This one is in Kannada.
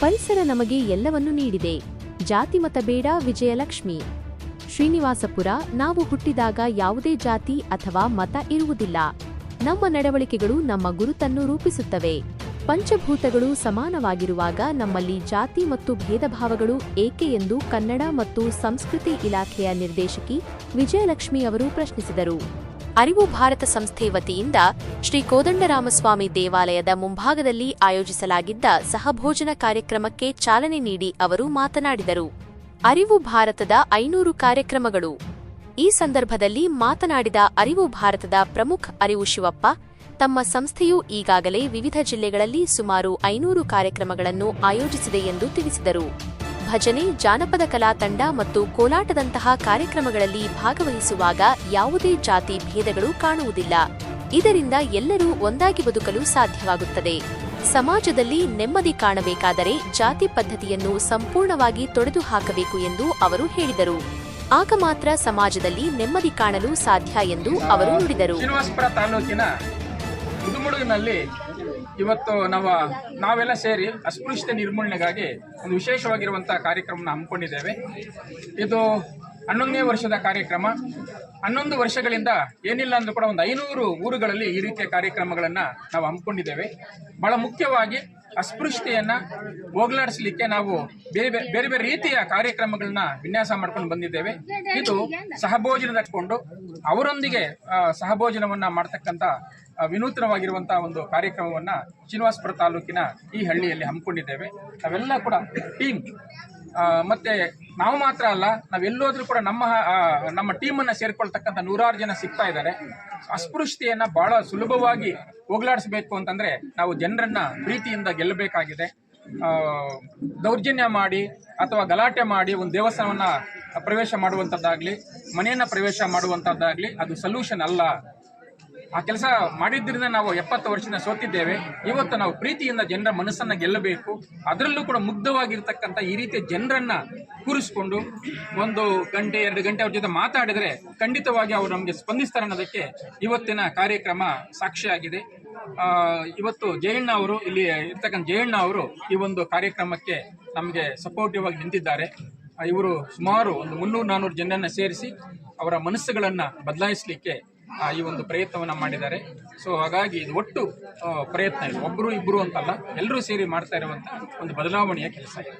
ಪರಿಸರ ನಮಗೆ ಎಲ್ಲವನ್ನೂ ನೀಡಿದೆ. ಜಾತಿ ಮತ ಬೇಡ, ವಿಜಯಲಕ್ಷ್ಮಿ. ಶ್ರೀನಿವಾಸಪುರ, ನಾವು ಹುಟ್ಟಿದಾಗ ಯಾವುದೇ ಜಾತಿ ಅಥವಾ ಮತ ಇರುವುದಿಲ್ಲ. ನಮ್ಮ ನಡವಳಿಕೆಗಳು ನಮ್ಮ ಗುರುತನ್ನು ರೂಪಿಸುತ್ತವೆ. ಪಂಚಭೂತಗಳು ಸಮಾನವಾಗಿರುವಾಗ ನಮ್ಮಲ್ಲಿ ಜಾತಿ ಮತ್ತು ಭೇದಭಾವಗಳು ಏಕೆ ಎಂದು ಕನ್ನಡ ಮತ್ತು ಸಂಸ್ಕೃತಿ ಇಲಾಖೆಯ ನಿರ್ದೇಶಕಿ ವಿಜಯಲಕ್ಷ್ಮಿ ಅವರು ಪ್ರಶ್ನಿಸಿದರು. ಅರಿವು ಭಾರತ ಸಂಸ್ಥೆ ವತಿಯಿಂದ ಶ್ರೀ ಕೋದಂಡರಾಮಸ್ವಾಮಿ ದೇವಾಲಯದ ಮುಂಭಾಗದಲ್ಲಿ ಆಯೋಜಿಸಲಾಗಿದ್ದ ಸಹಭೋಜನ ಕಾರ್ಯಕ್ರಮಕ್ಕೆ ಚಾಲನೆ ನೀಡಿ ಅವರು ಮಾತನಾಡಿದರು. ಅರಿವು ಭಾರತದ ಐನೂರು ಕಾರ್ಯಕ್ರಮಗಳು. ಈ ಸಂದರ್ಭದಲ್ಲಿ ಮಾತನಾಡಿದ ಅರಿವು ಭಾರತದ ಪ್ರಮುಖ ಅರಿವು ಶಿವಪ್ಪ, ತಮ್ಮ ಸಂಸ್ಥೆಯು ಈಗಾಗಲೇ ವಿವಿಧ ಜಿಲ್ಲೆಗಳಲ್ಲಿ ಸುಮಾರು ಐನೂರು ಕಾರ್ಯಕ್ರಮಗಳನ್ನು ಆಯೋಜಿಸಿದೆ ಎಂದು ತಿಳಿಸಿದರು. ಭಜನೆ, ಜಾನಪದ ಕಲಾ ತಂಡ ಮತ್ತು ಕೋಲಾಟದಂತಹ ಕಾರ್ಯಕ್ರಮಗಳಲ್ಲಿ ಭಾಗವಹಿಸುವಾಗ ಯಾವುದೇ ಜಾತಿ ಭೇದಗಳು ಕಾಣುವುದಿಲ್ಲ. ಇದರಿಂದ ಎಲ್ಲರೂ ಒಂದಾಗಿ ಬದುಕಲು ಸಾಧ್ಯವಾಗುತ್ತದೆ. ಸಮಾಜದಲ್ಲಿ ನೆಮ್ಮದಿ ಕಾಣಬೇಕಾದರೆ ಜಾತಿ ಪದ್ಧತಿಯನ್ನು ಸಂಪೂರ್ಣವಾಗಿ ತೊಡೆದು ಹಾಕಬೇಕು ಎಂದು ಅವರು ಹೇಳಿದರು. ಆಗ ಮಾತ್ರ ಸಮಾಜದಲ್ಲಿ ನೆಮ್ಮದಿ ಕಾಣಲು ಸಾಧ್ಯ ಎಂದು ಅವರು ನುಡಿದರು. ಇವತ್ತು ನಾವು ನಾವೆಲ್ಲ ಸೇರಿ ಅಸ್ಪೃಶ್ಯತೆ ನಿರ್ಮೂಲನೆಗಾಗಿ ಒಂದು ವಿಶೇಷವಾಗಿರುವಂಥ ಕಾರ್ಯಕ್ರಮನ ಹಮ್ಮಿಕೊಂಡಿದ್ದೇವೆ. ಇದು ಹನ್ನೊಂದನೇ ವರ್ಷದ ಕಾರ್ಯಕ್ರಮ. ಹನ್ನೊಂದು ವರ್ಷಗಳಿಂದ ಏನಿಲ್ಲ ಅಂದ್ರೂ ಕೂಡ ಒಂದು ಐನೂರು ಊರುಗಳಲ್ಲಿ ಈ ರೀತಿಯ ಕಾರ್ಯಕ್ರಮಗಳನ್ನು ನಾವು ಹಮ್ಮಿಕೊಂಡಿದ್ದೇವೆ. ಬಹಳ ಮುಖ್ಯವಾಗಿ ಅಸ್ಪೃಶ್ಯತೆಯನ್ನು ಹೋಗಲಾಡಿಸಲಿಕ್ಕೆ ನಾವು ಬೇರೆ ಬೇರೆ ಬೇರೆ ಬೇರೆ ರೀತಿಯ ಕಾರ್ಯಕ್ರಮಗಳನ್ನ ವಿನ್ಯಾಸ ಮಾಡ್ಕೊಂಡು ಬಂದಿದ್ದೇವೆ. ಇದು ಸಹಭೋಜನದ ಕೊಂಡು ಅವರೊಂದಿಗೆ ಸಹಭೋಜನವನ್ನು ಮಾಡ್ತಕ್ಕಂಥ ವಿನೂತನವಾಗಿರುವಂತಹ ಒಂದು ಕಾರ್ಯಕ್ರಮವನ್ನು ಶ್ರೀನಿವಾಸಪುರ ತಾಲೂಕಿನ ಈ ಹಳ್ಳಿಯಲ್ಲಿ ಹಮ್ಮಿಕೊಂಡಿದ್ದೇವೆ. ನಾವೆಲ್ಲ ಕೂಡ ಟೀಮ್ ಮತ್ತೆ ನಾವು ಮಾತ್ರ ಅಲ್ಲ, ನಾವೆಲ್ಲೋದ್ರೂ ಕೂಡ ನಮ್ಮ ನಮ್ಮ ಟೀಮನ್ನು ಸೇರ್ಕೊಳ್ತಕ್ಕಂಥ ನೂರಾರು ಜನ ಸಿಗ್ತಾ ಇದ್ದಾರೆ. ಅಸ್ಪೃಶ್ಯತೆಯನ್ನ ಬಹಳ ಸುಲಭವಾಗಿ ಹೋಗಲಾಡಿಸಬೇಕು ಅಂತಂದ್ರೆ ನಾವು ಜನರನ್ನು ಪ್ರೀತಿಯಿಂದ ಗೆಲ್ಲಬೇಕಾಗಿದೆ. ದೌರ್ಜನ್ಯ ಮಾಡಿ ಅಥವಾ ಗಲಾಟೆ ಮಾಡಿ ಒಂದು ದೇವಸ್ಥಾನವನ್ನ ಪ್ರವೇಶ ಮಾಡುವಂಥದ್ದಾಗಲಿ ಮನೆಯನ್ನ ಪ್ರವೇಶ ಮಾಡುವಂಥದ್ದಾಗಲಿ ಅದು ಸೊಲ್ಯೂಷನ್ ಅಲ್ಲ. ಆ ಕೆಲಸ ಮಾಡಿದ್ರಿಂದ ನಾವು ಎಪ್ಪತ್ತು ವರ್ಷದಿಂದ ಸೋತಿದ್ದೇವೆ. ಇವತ್ತು ನಾವು ಪ್ರೀತಿಯಿಂದ ಜನರ ಮನಸ್ಸನ್ನ ಗೆಲ್ಲಬೇಕು. ಅದರಲ್ಲೂ ಕೂಡ ಮುಗ್ಧವಾಗಿರ್ತಕ್ಕಂಥ ಈ ರೀತಿಯ ಜನರನ್ನ ಕೂರಿಸಿಕೊಂಡು ಒಂದು ಗಂಟೆ, ಎರಡು ಗಂಟೆ ಅವ್ರ ಜೊತೆ ಮಾತಾಡಿದ್ರೆ ಖಂಡಿತವಾಗಿ ಅವರು ನಮಗೆ ಸ್ಪಂದಿಸ್ತಾರೆ ಅನ್ನೋದಕ್ಕೆ ಇವತ್ತಿನ ಕಾರ್ಯಕ್ರಮ ಸಾಕ್ಷಿಯಾಗಿದೆ. ಇವತ್ತು ಜಯಣ್ಣ ಅವರು, ಇಲ್ಲಿ ಇರ್ತಕ್ಕಂಥ ಜಯಣ್ಣ ಅವರು ಈ ಒಂದು ಕಾರ್ಯಕ್ರಮಕ್ಕೆ ನಮಗೆ ಸಪೋರ್ಟಿವ್ ಆಗಿ ನಿಂತಿದ್ದಾರೆ. ಇವರು ಸುಮಾರು ಒಂದು ಮುನ್ನೂರು ನಾನ್ನೂರು ಜನರನ್ನು ಸೇರಿಸಿ ಅವರ ಮನಸ್ಸುಗಳನ್ನು ಬದಲಾಯಿಸಲಿಕ್ಕೆ ಈ ಒಂದು ಪ್ರಯತ್ನವನ್ನು ಮಾಡಿದ್ದಾರೆ. ಸೊ ಹಾಗಾಗಿ ಇದು ಒಟ್ಟು ಪ್ರಯತ್ನ ಇದು. ಒಬ್ಬರು ಇಬ್ಬರು ಅಂತಲ್ಲ ಎಲ್ಲರೂ ಸೇರಿ ಮಾಡ್ತಾ ಇರುವಂಥ ಒಂದು ಬದಲಾವಣೆಯ ಕೆಲಸ ಇದೆ.